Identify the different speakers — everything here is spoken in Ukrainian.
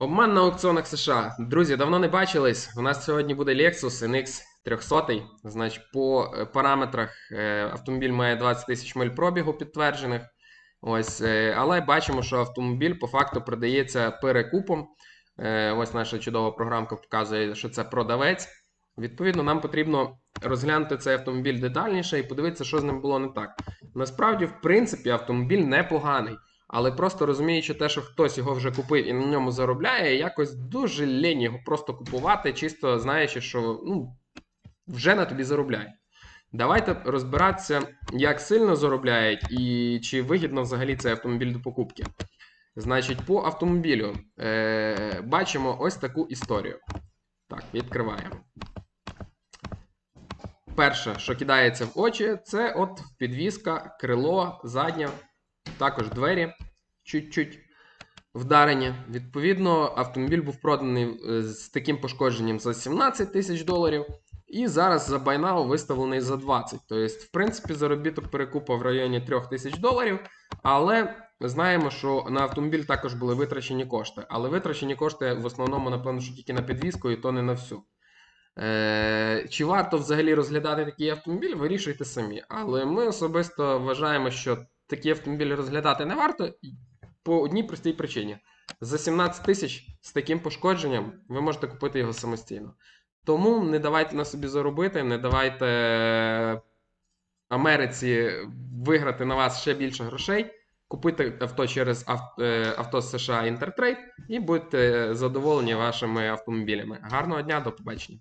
Speaker 1: Обман на аукціонах США. Друзі, давно не бачились. У нас сьогодні буде Lexus NX 300. Значить, по е, параметрах е, автомобіль має 20 тисяч миль пробігу підтверджених. Ось, е, але бачимо, що автомобіль по факту продається перекупом. Ось наша чудова програмка показує, що це продавець. Відповідно, нам потрібно розглянути цей автомобіль детальніше і подивитися, що з ним було не так. Насправді, в принципі, автомобіль непоганий. Але просто розуміючи те, що хтось його вже купив і на ньому заробляє, якось дуже лінь його просто купувати, чисто знаючи, що ну, вже на тобі заробляють. Давайте розбиратися, як сильно заробляють і чи вигідно взагалі цей автомобіль до покупки. Значить, по автомобілю е- бачимо ось таку історію. Так, відкриваємо. Перше, що кидається в очі, це от підвіска, крило, задня, також двері чуть-чуть вдарені. Відповідно, автомобіль був проданий е, з таким пошкодженням за 17 тисяч доларів. І зараз за байнау виставлений за 20. Тобто, в принципі, заробіток перекупа в районі 3 тисяч доларів. Але знаємо, що на автомобіль також були витрачені кошти. Але витрачені кошти в основному, напевно, що тільки на підвізку, і то не на всю. Е, Чи варто взагалі розглядати такий автомобіль, вирішуйте самі. Але ми особисто вважаємо, що такий автомобіль розглядати не варто по одній простій причині. За 17 тисяч з таким пошкодженням ви можете купити його самостійно. Тому не давайте на собі заробити, не давайте Америці виграти на вас ще більше грошей. Купуйте авто через авто, авто США Інтертрейд і будьте задоволені вашими автомобілями. Гарного дня, до побачення.